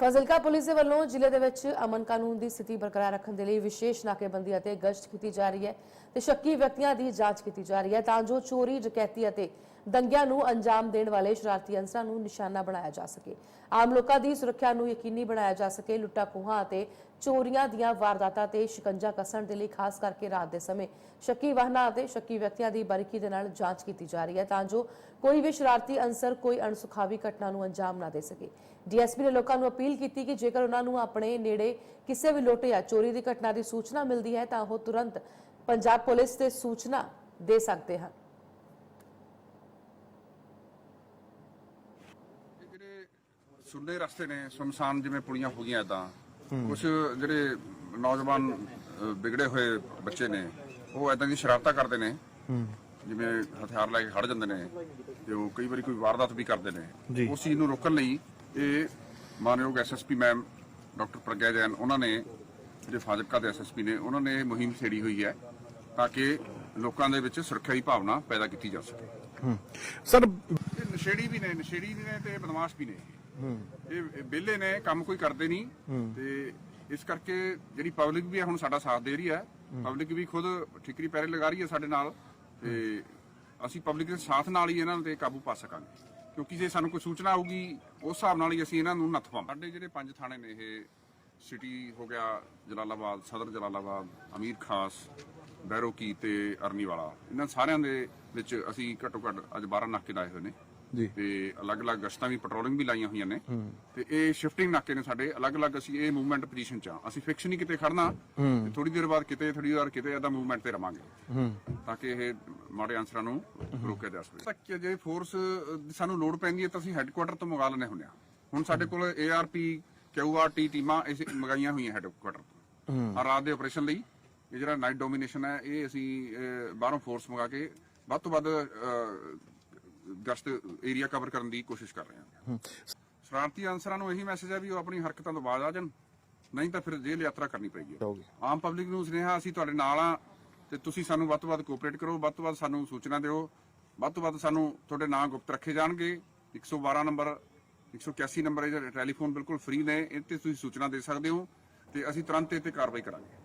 Fazilka police ਦੇ ਵੱਲੋਂ ਜ਼ਿਲ੍ਹੇ ਦੇ ਵਿੱਚ ਅਮਨ ਕਾਨੂੰਨ ਦੀ ਸਥਿਤੀ ਬਰਕਰਾਰ ਰੱਖਣ ਦੇ ਲਈ ਵਿਸ਼ੇਸ਼ ਨਾਕੇਬੰਦੀ ਅਤੇ ਗਸ਼ਤ ਕੀਤੀ ਜਾ ਰਹੀ ਹੈ ਤੇ ਸ਼ੱਕੀ ਵਿਅਕਤੀਆਂ ਦੀ ਜਾਂਚ ਕੀਤੀ ਜਾ ਰਹੀ ਹੈ। ਤਾਂ ਜੋ ਚੋਰੀ, ਡਕੈਤੀ ਅਤੇ ਦੰਗਿਆਂ ਨੂੰ ਅੰਜਾਮ ਦੇਣ ਵਾਲੇ ਸ਼ਰਾਰਤੀ ਅਨਸਰਾਂ ਨੂੰ ਨਿਸ਼ਾਨਾ ਬਣਾਇਆ ਜਾ ਸਕੇ। ਆਮ ਲੋਕਾਂ ਦੀ ਸੁਰੱਖਿਆ ਨੂੰ ਯਕੀਨੀ ਬਣਾਇਆ ਜਾ ਸਕੇ। ਲੁੱਟਾਂ ਖੋਹਾਂ ਅਤੇ ਚੋਰੀਆਂ ਦੀਆਂ ਵਾਰਦਾਤਾਂ ਤੇ ਸ਼ਿਕੰਜਾ ਕੱਸਣ ਦੇ ਲਈ ਖਾਸ ਕਰਕੇ ਰਾਤ ਦੇ ਸਮੇਂ ਸ਼ੱਕੀ ਵਾਹਨਾਂ ਅਤੇ ਸ਼ੱਕੀ ਵਿਅਕਤੀਆਂ ਦੀ ਬਾਰੀਕੀ ਦੇ ਨਾਲ ਜਾਂਚ ਕੀਤੀ ਜਾ ਰਹੀ ਹੈ ਤਾਂ ਜੋ ਕੋਈ ਵੀ ਸ਼ਰਾਰਤੀ ਅਨਸਰ ਕੋਈ ਅਣਸੁਖਾਵੀ ਘਟਨਾ ਨੂੰ ਅੰਜਾਮ ਨਾ ਦੇ ਸਕੇ। ਡੀਐਸਪੀ ਨੇ ਲੋਕਾਂ ਨੂੰ ਅਪੀਲ ਕੀਤੀ ਕਿ ਜੇਕਰ ਉਹਨਾਂ ਨੂੰ ਆਪਣੇ ਨੇੜੇ ਕਿਸੇ ਵੀ ਲੁੱਟ ਜਾਂ ਚੋਰੀ ਦੀ ਘਟਨਾ ਦੀ ਸੂਚਨਾ ਮਿਲਦੀ ਹੈ ਤਾਂ ਉਹ ਤੁਰੰਤ ਪੰਜਾਬ ਪੁਲਿਸ ਤੇ ਸੂਚਨਾ ਦੇ ਸਕਦੇ ਹਨ ਇਹ ਜਿਹੜੇ ਸੁੰਨੇ ਰਸਤੇ ਨੇ ਸੁਨਸਾਨ ਜਿਵੇਂ ਪੁਲੀਆਂ ਹੋ ਗਈਆਂ ਇਦਾਂ ਕੁਝ ਜਿਹੜੇ ਨੌਜਵਾਨ ਵਿਗੜੇ ਹੋਏ ਬੱਚੇ ਨੇ ਉਹ ਇਦਾਂ ਦੀ ਸ਼ਰਾਰਤਾਂ ਕਰਦੇ ਨੇ ਜਿਵੇਂ ਹਥਿਆਰ ਲੈ ਕੇ ਖੜ ਜਾਂਦੇ ਨੇ ਤੇ ਉਹ ਕਈ ਵਾਰੀ ਕੋਈ ਵਾਰਦਾਤ ਵੀ ਕਰਦੇ ਨੇ। ਉਸ ਚੀਜ਼ ਨੂੰ ਰੋਕਣ ਲਈ ਇਹ ਮਾਨਯੋਗ SSP ma'am doctor Pragya Jain ਉਹਨਾਂ ਨੇ ਜਿਹੜੇ ਫਾਜ਼ਿਲਕਾ ਦੇ ਐਸਐਸਪੀ ਨੇ ਉਹਨਾਂ ਨੇ ਇਹ ਮੁਹਿੰਮ ਛੇੜੀ ਹੋਈ ਹੈ ਤਾਂ ਕਿ ਲੋਕਾਂ ਦੇ ਵਿੱਚ ਸੁਰੱਖਿਆ ਦੀ ਭਾਵਨਾ ਪੈਦਾ ਕੀਤੀ ਜਾ ਸਕੇ। ਸਰ ਨਸ਼ੇੜੀ ਵੀ ਨੇ ਨਸ਼ੇੜੀ ਵੀ ਨੇ ਤੇ ਬਦਮਾਸ਼ ਵੀ ਨੇ ਇਹ ਵਿਹਲੇ ਨੇ ਕੰਮ ਕੋਈ ਕਰਦੇ ਨਹੀਂ। ਤੇ ਇਸ ਕਰਕੇ ਜਿਹੜੀ ਪਬਲਿਕ ਵੀ ਹੁਣ ਸਾਡਾ ਸਾਥ ਦੇ ਰਹੀ ਹੈ। ਪਬਲਿਕ ਵੀ ਖੁਦ ਠਿਕਰੀ ਪੈਰੇ ਲਗਾ ਰਹੀ ਹੈ ਸਾਡੇ ਨਾਲ। ਤੇ ਅਸੀਂ ਪਬਲਿਕ ਦੇ ਸਾਥ ਨਾਲ ਹੀ ਇਹਨਾਂ ਤੇ ਕਾਬੂ ਪਾ ਸਕਾਂਗੇ। ਕਿਉਂਕਿ ਜੇ ਸਾਨੂੰ ਕੋਈ ਸੂਚਨਾ ਆਊਗੀ ਉਸ ਹਿਸਾਬ ਨਾਲ ਹੀ ਅਸੀਂ ਇਹਨਾਂ ਨੂੰ ਨੱਥ ਪਾਵਾਂਗੇ। ਸਾਡੇ ਜਿਹੜੇ ਪੰਜ ਥਾਣੇ ਨੇ ਇਹ ਸਿਟੀ ਹੋ ਗਿਆ ਜਲਾਲਾਬਾਦ ਸਦਰ ਜਲਾਲਾਬਾਦ ਅਮੀਰ ਖਾਸ ਬੈਰੋਕੀ ਤੇ ਅਰਨੀ ਵਾਲਾ ਇਹਨਾਂ ਸਾਰਿਆਂ ਦੇ ਵਿੱਚ ਅਸੀਂ ਘੱਟੋ ਘੱਟ ਅੱਜ 12 ਨਾਕੇ ਲਾਏ ਹੋਏ ਨੇ। ਜੀ। ਤੇ ਅਲੱਗ-ਅਲੱਗ ਗਸ਼ਤਾਂ ਵੀ ਪੈਟਰੋਲਿੰਗ ਵੀ ਲਾਈਆਂ ਹੋਈਆਂ ਨੇ। ਤੇ ਇਹ ਸ਼ਿਫਟਿੰਗ ਨਾਕੇ ਨੇ ਸਾਡੇ। ਅਲੱਗ-ਅਲੱਗ ਅਸੀਂ ਇਹ ਮੂਵਮੈਂਟ ਪੋਜੀਸ਼ਨ 'ਚ ਆ ਅਸੀਂ ਫਿਕਸ ਨਹੀਂ ਕਿਤੇ ਖੜਨਾ ਤੇ ਥੋੜੀ ਦੇਰ ਬਾਅਦ ਕਿਤੇ ਥੋੜੀ ਦੇਰ ਕਿਤੇ ਇਹਦਾ ਮੂਵਮੈਂਟ ਤੇ ਰਵਾਂਗੇ। ਤਾਂ ਕਿ ਇਹ ਮਾੜੇ ਆਨਸਰਾਂ ਨੂੰ ਰੋਕਿਆ ਜਾ ਸਕੇ। ਤੱਕ ਜੇ ਫੋਰਸ ਸਾਨੂੰ ਲੋਡ ਪੈਂਦੀ ਹੈ ਤਾਂ ਅਸੀਂ ਹੈੱਡਕੁਆਟਰ ਤੋਂ ਮੰਗਾ ਲੈਂਦੇ ਹੁੰਦੇ ਆ ਹੁਣ ਸਾਡੇ ਕੋਲ ਏਆਰਪੀ ਕਿਊਆਰਟੀ ਟੀਮਾਂ ਇਸ ਮੰਗਾਈਆਂ ਹੋਈਆਂ ਹੈੱਡਕੁਆਟਰ ਤੋਂ। ਆ ਰਾਤ ਦੇ ਆਪਰੇਸ਼ਨ ਲਈ। ਇਹ ਜਿਹੜਾ ਨਾਈਟ ਡੋਮੀਨੇਸ਼ਨ ਹੈ ਇਹ ਅਸੀਂ ਬਾਹਰੋਂ ਫੋਰਸ ਮੰਗਾ ਕੇ ਵੱਧ ਤੋਂ ਵੱਧ ਗਸ਼ਤ ਏਰੀਆ ਕਵਰ ਕਰਨ ਦੀ ਕੋਸ਼ਿਸ਼ ਕਰ ਰਹੇ ਹਾਂ। ਸ਼ਰਾਰਤੀ ਅਨਸਰਾਂ ਨੂੰ ਇਹੀ ਮੈਸੇਜ ਹੈ ਵੀ ਉਹ ਆਪਣੀ ਹਰਕਤਾਂ ਤੋਂ ਬਾਜ਼ ਆ ਜਾਣ। ਨਹੀਂ ਤਾਂ ਫਿਰ ਜੇਲ੍ਹ ਯਾਤਰਾ ਕਰਨੀ ਪਏਗੀ। ਆਮ ਪਬਲਿਕ ਨੂੰ ਸੁਨੇਹਾ ਅਸੀਂ ਤੁਹਾਡੇ ਨਾਲ ਆ ਤੇ ਤੁਸੀਂ ਸਾਨੂੰ ਵੱਧ ਤੋਂ ਵੱਧ ਕੋਆਪਰੇਟ ਕਰੋ ਵੱਧ ਤੋਂ ਵੱਧ ਸਾਨੂੰ ਸੂਚਨਾ ਦਿਓ। ਵੱਧ ਤੋਂ ਵੱਧ ਸਾਨੂੰ ਤੁਹਾਡੇ ਨਾਂ ਗੁਪਤ ਰੱਖੇ ਜਾਣਗੇ। 112 ਨੰਬਰ 181 ਨੰਬਰ ਇਹ ਟੈਲੀਫੋਨ ਬਿਲਕੁਲ ਫ੍ਰੀ ਨੇ ਇਹ ਤੇ ਤੁਸੀਂ ਸੂਚਨਾ ਦੇ ਸਕਦੇ ਹੋ ਤੇ ਅਸੀਂ ਤੁਰੰਤ ਇਹ ਤੇ ਕਾਰਵਾਈ ਕਰਾਂਗੇ।